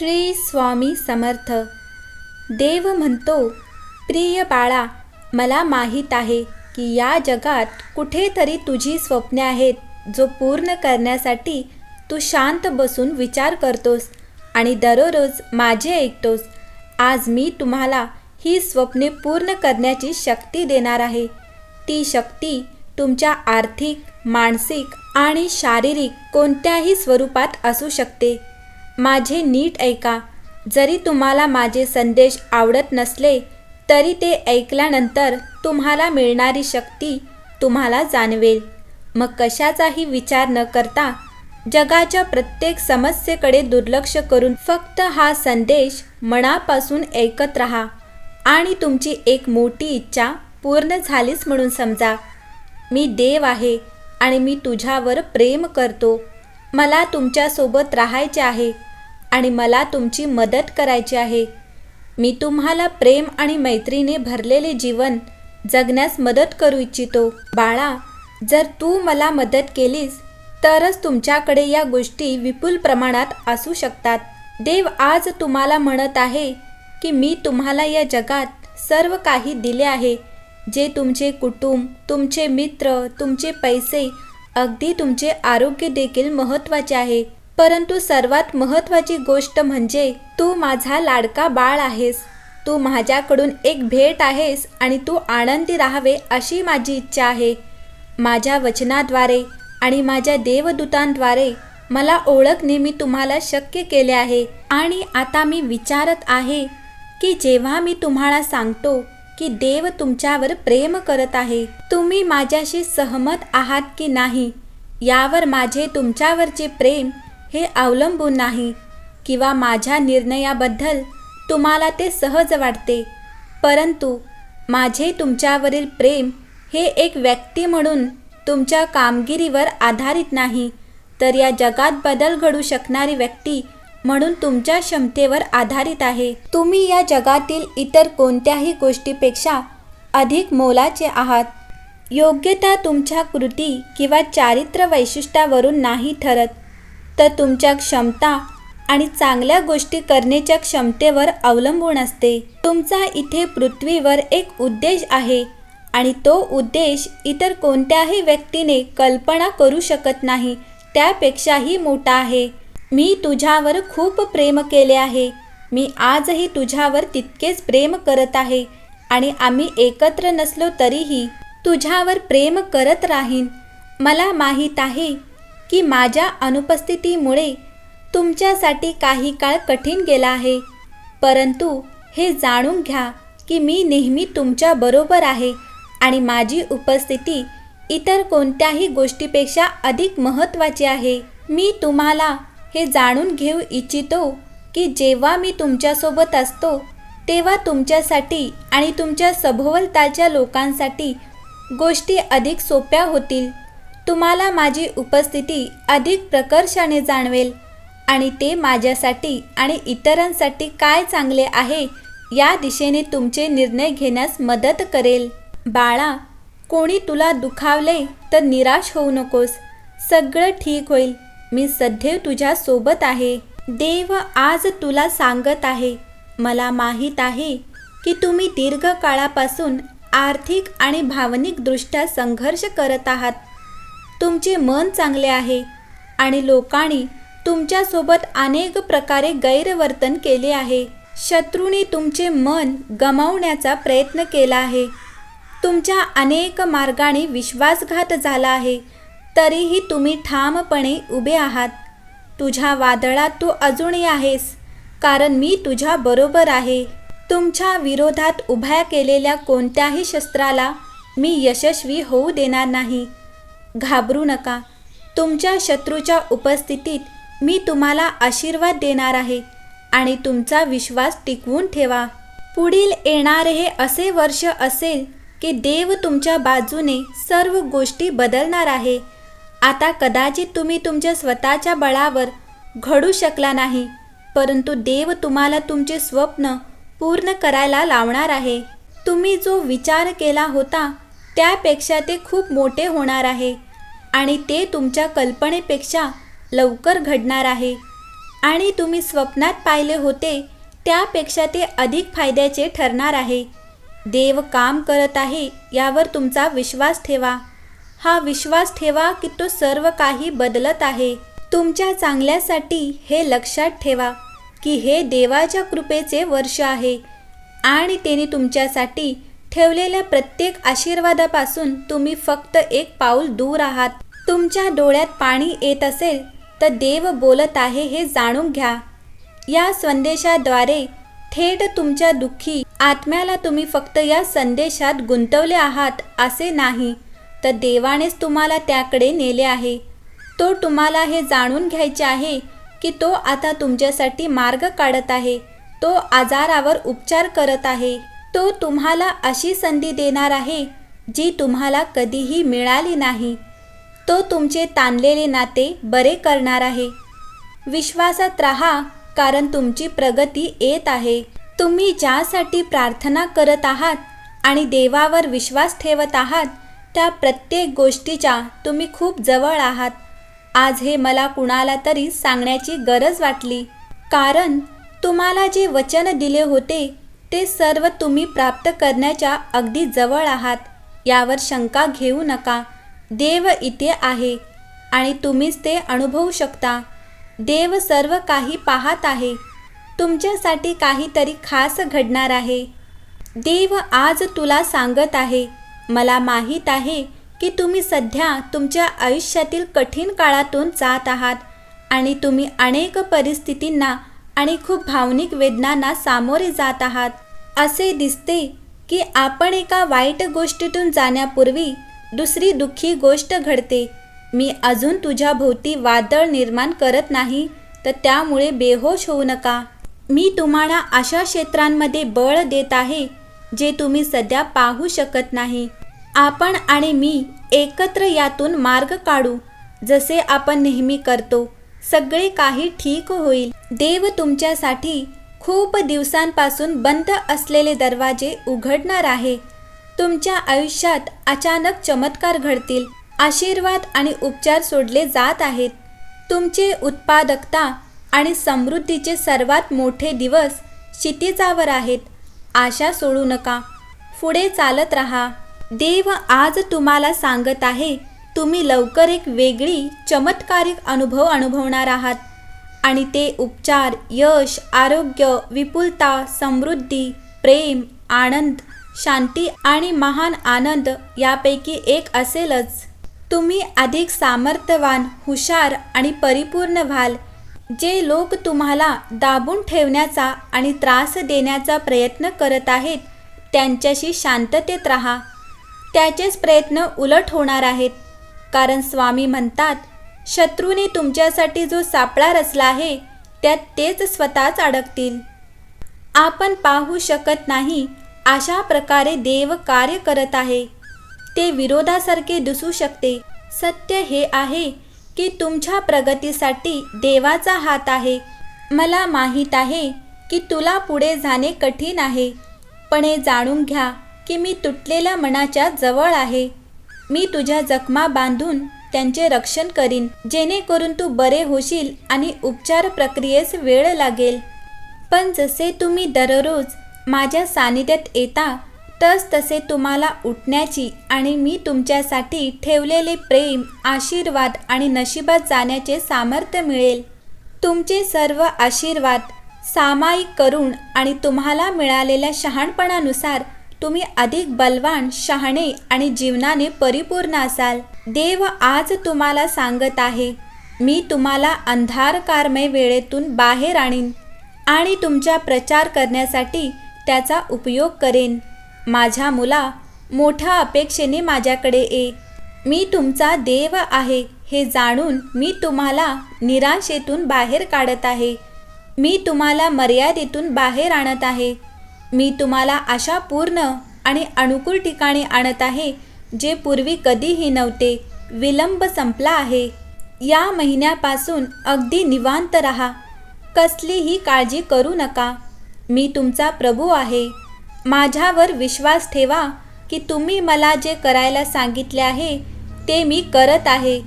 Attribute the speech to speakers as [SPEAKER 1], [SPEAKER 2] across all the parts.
[SPEAKER 1] श्री स्वामी समर्थ देव म्हणतो प्रिय बाळा मला माहीत आहे की या जगात कुठेतरी तुझी स्वप्ने आहेत जो पूर्ण करण्यासाठी तू शांत बसून विचार करतोस आणि दररोज माझे ऐकतोस आज मी तुम्हाला ही स्वप्ने पूर्ण करण्याची शक्ती देणार आहे ती शक्ती तुमच्या आर्थिक मानसिक आणि शारीरिक कोणत्याही स्वरूपात असू शकते माझे नीट ऐका. जरी तुम्हाला माझे संदेश आवडत नसले तरी ते ऐकल्यानंतर तुम्हाला मिळणारी शक्ती तुम्हाला जाणवेल. मग कशाचाही विचार न करता जगाच्या प्रत्येक समस्येकडे दुर्लक्ष करून फक्त हा संदेश मनापासून ऐकत राहा आणि तुमची एक मोठी इच्छा पूर्ण झालीच म्हणून समजा. मी देव आहे आणि मी तुझ्यावर प्रेम करतो. मला तुमच्यासोबत राहायचे आहे. आणि मला तुमची मदत करायची आहे. मी तुम्हाला प्रेम आणि मैत्रीने भरलेले जीवन जगण्यास मदत करू इच्छितो. बाळा जर तू मला मदत केलीस तरच तुमच्याकडे या गोष्टी विपुल प्रमाणात असू शकतात. देव आज तुम्हाला म्हणत आहे की मी तुम्हाला या जगात सर्व काही दिले आहे. जे तुमचे कुटुंब तुमचे मित्र तुमचे पैसे अगदी तुमचे आरोग्य देखील महत्त्वाचे आहे. परंतु सर्वात महत्त्वाची गोष्ट म्हणजे तू माझा लाडका बाळ आहेस. तू माझ्याकडून एक भेट आहेस आणि तू आनंदी राहावे अशी माझी इच्छा आहे. माझ्या वचनाद्वारे आणि माझ्या देवदूतांद्वारे मला ओळखणे मी तुम्हाला शक्य केले आहे. आणि आता मी विचारत आहे की जेव्हा मी तुम्हाला सांगतो की देव तुमच्यावर प्रेम करत आहे तुम्ही माझ्याशी सहमत आहात की नाही? यावर माझे तुमच्यावरचे प्रेम हे अवलंबून नाही किंवा माझ्या निर्णयाबद्दल तुम्हाला ते सहज वाटते. परंतु माझे तुमच्यावरील प्रेम हे एक व्यक्ती म्हणून तुमच्या कामगिरीवर आधारित नाही तर या जगात बदल घडू शकणारी व्यक्ती म्हणून तुमच्या क्षमतेवर आधारित आहे. तुम्ही या जगातील इतर कोणत्याही गोष्टीपेक्षा अधिक मोलाचे आहात. योग्यता तुमच्या कृती किंवा चारित्र्य वैशिष्ट्यावरून नाही ठरत. तर तुमच्या क्षमता आणि चांगल्या गोष्टी करण्याच्या क्षमतेवर अवलंबून असते. तुमचा इथे पृथ्वीवर एक उद्देश आहे आणि तो उद्देश इतर कोणत्याही व्यक्तीने कल्पना करू शकत नाही त्यापेक्षाही मोठा आहे. मी तुझ्यावर खूप प्रेम केले आहे. मी आजही तुझ्यावर तितकेच प्रेम करत आहे आणि आम्ही एकत्र नसलो तरीही तुझ्यावर प्रेम करत राहीन. मला माहीत आहे की माझ्या अनुपस्थितीमुळे तुमच्यासाठी काही काळ कठीण गेला आहे. परंतु हे जाणून घ्या की मी नेहमी तुमच्या बरोबर आहे आणि माझी उपस्थिती इतर कोणत्याही गोष्टीपेक्षा अधिक महत्त्वाची आहे. मी तुम्हाला हे जाणून घेऊ इच्छितो की जेव्हा मी तुमच्यासोबत असतो तेव्हा तुमच्यासाठी आणि तुमच्या सभोवतालच्या लोकांसाठी गोष्टी अधिक सोप्या होतील. तुम्हाला माझी उपस्थिती अधिक प्रकर्षाने जाणवेल. आणि ते माझ्यासाठी आणि इतरांसाठी काय चांगले आहे या दिशेने तुमचे निर्णय घेण्यास मदत करेल. बाळा कोणी तुला दुखावले तर निराश होऊ नकोस. सगळं ठीक होईल. मी सदैव तुझ्या सोबत आहे. देव आज तुला सांगत आहे. मला माहीत आहे की तुम्ही दीर्घकाळापासून आर्थिक आणि भावनिकदृष्ट्या संघर्ष करत आहात. तुमचे मन चांगले आहे आणि लोकांनी तुमच्यासोबत अनेक प्रकारे गैरवर्तन केले आहे. शत्रूने तुमचे मन गमावण्याचा प्रयत्न केला आहे. तुमच्या अनेक मार्गाने विश्वासघात झाला आहे. तरीही तुम्ही ठामपणे उभे आहात. तुझ्या वादळात तू अजूनही आहेस कारण मी तुझ्या बरोबर आहे. तुमच्या विरोधात उभ्या केलेल्या कोणत्याही शस्त्राला मी यशस्वी होऊ देणार नाही. घाबरू नका. तुमच्या शत्रूच्या उपस्थितीत मी तुम्हाला आशीर्वाद देणार आहे आणि तुमचा विश्वास टिकवून ठेवा. पुढील येणारे हे असे वर्ष असेल की देव तुमच्या बाजूने सर्व गोष्टी बदलणार आहे. आता कदाचित तुम्ही तुमच्या स्वतःच्या बळावर घडू शकला नाही परंतु देव तुम्हाला तुमचे स्वप्न पूर्ण करायला लावणार आहे. तुम्ही जो विचार केला होता त्यापेक्षा ते खूप मोठे होणार आहे आणि ते तुमच्या कल्पनेपेक्षा लवकर घडणार आहे. आणि तुम्ही स्वप्नात पाहिले होते त्यापेक्षा ते अधिक फायद्याचे ठरणार आहे. देव काम करत आहे यावर तुमचा विश्वास ठेवा. हा विश्वास ठेवा की तो सर्व काही बदलत आहे. तुमच्या चांगल्यासाठी हे लक्षात ठेवा की हे देवाच्या कृपेचे वर्ष आहे आणि त्याने तुमच्यासाठी ठेवलेल्या प्रत्येक आशीर्वादापासून तुम्ही फक्त एक पाऊल दूर आहात. तुमच्या डोळ्यात पाणी येत असेल तर देव बोलत आहे हे जाणून घ्या. या संदेशाद्वारे थेट तुमच्या दुःखी आत्म्याला तुम्ही फक्त या संदेशात गुंतवले आहात असे नाही तर देवानेच तुम्हाला त्याकडे नेले आहे. तो तुम्हाला हे जाणून घ्यायचे आहे की तो आता तुमच्यासाठी मार्ग काढत आहे तो आजारावर उपचार करत आहे. तो तुम्हाला अशी संधी देणार आहे जी तुम्हाला कधीही मिळाली नाही. तो तुमचे ताणलेले नाते बरे करणार आहे. विश्वासात राहा कारण तुमची प्रगती येत आहे. तुम्ही ज्यासाठी प्रार्थना करत आहात आणि देवावर विश्वास ठेवत आहात त्या प्रत्येक गोष्टीच्या तुम्ही खूप जवळ आहात. आज हे मला कुणाला तरी सांगण्याची गरज वाटली. कारण तुम्हाला जे वचन दिले होते ते सर्व तुम्ही प्राप्त करण्याच्या अगदी जवळ आहात यावर शंका घेऊ नका. देव इथे आहे आणि तुम्हीच ते अनुभवू शकता. देव सर्व काही पाहत आहे. तुमच्यासाठी काहीतरी खास घडणार आहे. देव आज तुला सांगत आहे मला माहीत आहे की तुम्ही सध्या तुमच्या आयुष्यातील कठीण काळातून जात आहात आणि तुम्ही अनेक परिस्थितींना आणि खूप भावनिक वेदनांना सामोरे जात आहात. असे दिसते की आपण एका वाईट गोष्टीतून जाण्यापूर्वी दुसरी दुःखी गोष्ट घडते. मी अजून तुझ्या भोवती वादळ निर्माण करत नाही तर त्यामुळे बेहोश होऊ नका. मी तुम्हाला अशा क्षेत्रांमध्ये बळ देत आहे जे तुम्ही सध्या पाहू शकत नाही. आपण आणि मी एकत्र यातून मार्ग काढू जसे आपण नेहमी करतो. सगळे काही ठीक होईल. देव तुमच्यासाठी खूप दिवसांपासून बंद असलेले दरवाजे उघडणार आहे. तुमच्या आयुष्यात अचानक चमत्कार घडतील आशीर्वाद आणि उपचार सोडले जात आहेत. तुमचे उत्पादकता आणि समृद्धीचे सर्वात मोठे दिवस क्षितिजावर आहेत. आशा सोडू नका. पुढे चालत राहा. देव आज तुम्हाला सांगत आहे तुम्ही लवकर एक वेगळी चमत्कारिक अनुभव अनुभवणार आहात. आणि ते उपचार यश आरोग्य विपुलता समृद्धी प्रेम आनंद शांती आणि महान आनंद यापैकी एक असेलच. तुम्ही अधिक सामर्थ्यवान हुशार आणि परिपूर्ण व्हाल जे लोक तुम्हाला दाबून ठेवण्याचा आणि त्रास देण्याचा प्रयत्न करत आहेत त्यांच्याशी शांततेत राहा. त्याचेच प्रयत्न उलट होणार आहेत. कारण स्वामी म्हणतात शत्रूने तुमच्यासाठी जो सापळा रचला आहे त्यात तेच स्वतःच अडकतील. आपण पाहू शकत नाही अशा प्रकारे देव कार्य करत आहे. ते विरोधासारखे दिसू शकते. सत्य हे आहे की तुमच्या प्रगतीसाठी देवाचा हात आहे. मला माहीत आहे की तुला पुढे जाणे कठीण आहे पण हे जाणून घ्या की मी तुटलेल्या मनाच्या जवळ आहे. मी तुझ्या जखमा बांधून त्यांचे रक्षण करीन. जेणेकरून तू बरे होशील आणि उपचार प्रक्रियेस वेळ लागेल. पण जसे तुम्ही दररोज माझ्या सानिध्यात येता तस तसे तुम्हाला उठण्याची आणि मी तुमच्यासाठी ठेवलेले प्रेम आशीर्वाद आणि नशिबात जाण्याचे सामर्थ्य मिळेल. तुमचे सर्व आशीर्वाद सामायिक करून आणि तुम्हाला मिळालेल्या शहाणपणानुसार तुम्ही अधिक बलवान शहाणे आणि जीवनाने परिपूर्ण असाल. देव आज तुम्हाला सांगत आहे मी तुम्हाला अंधारकारमय वेळेतून बाहेर आणीन आणि तुमचा प्रचार करण्यासाठी त्याचा उपयोग करेन. माझ्या मुला मोठ्या अपेक्षेने माझ्याकडे ये. मी तुमचा देव आहे हे जाणून मी तुम्हाला निराशेतून बाहेर काढत आहे. मी तुम्हाला मर्यादेतून बाहेर आणत आहे. मी तुम्हाला अशा पूर्ण आणि अनुकूल ठिकाणी आणत आहे जे पूर्वी कधीही नव्हते. विलंब संपला आहे. या महिन्यापासून अगदी निवांत राहा. कसलीही काळजी करू नका. मी तुमचा प्रभू आहे. माझ्यावर विश्वास ठेवा की तुम्ही मला जे करायला सांगितले आहे ते मी करत आहे.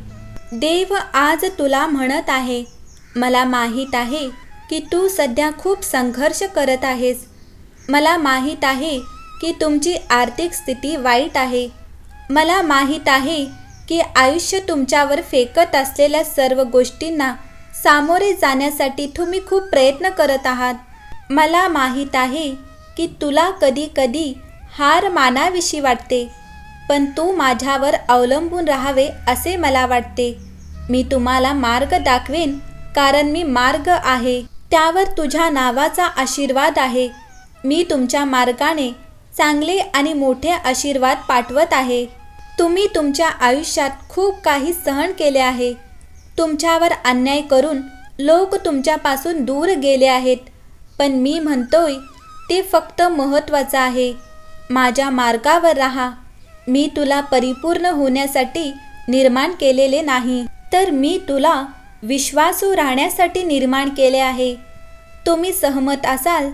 [SPEAKER 1] देव आज तुला म्हणत आहे मला माहीत आहे की तू सध्या खूप संघर्ष करत आहेस. मला माहीत आहे की तुमची आर्थिक स्थिती वाईट आहे. मला माहीत आहे की आयुष्य तुमच्यावर फेकत असलेल्या सर्व गोष्टींना सामोरे जाण्यासाठी तुम्ही खूप प्रयत्न करत आहात. मला माहीत आहे की तुला कधी कधी हार मानाविषयी वाटते पण तू माझ्यावर अवलंबून राहावे असे मला वाटते. मी तुम्हाला मार्ग दाखवेन कारण मी मार्ग आहे. त्यावर तुझ्या नावाचा आशीर्वाद आहे. मी तुमच्या मार्गाने चांगले आणि मोठे आशीर्वाद पाठवत आहे. तुम्ही तुमच्या आयुष्यात खूप काही सहन केले आहे. तुमच्यावर अन्याय करून लोक तुमच्यापासून दूर गेले आहेत. पण मी म्हणतोय ते फक्त महत्त्वाचं आहे. माझ्या मार्गावर राहा. मी तुला परिपूर्ण होण्यासाठी निर्माण केलेले नाही. तर मी तुला विश्वासू राहण्यासाठी निर्माण केले आहे. तुम्ही सहमत असाल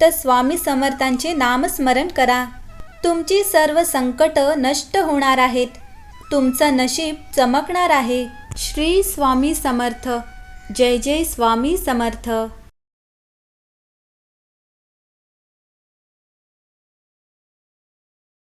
[SPEAKER 1] तर स्वामी समर्थांचे नामस्मरण करा. तुमची सर्व संकट नष्ट होणार आहेत. तुमचं नशीब चमकणार आहे. श्री स्वामी समर्थ. जय जय स्वामी समर्थ.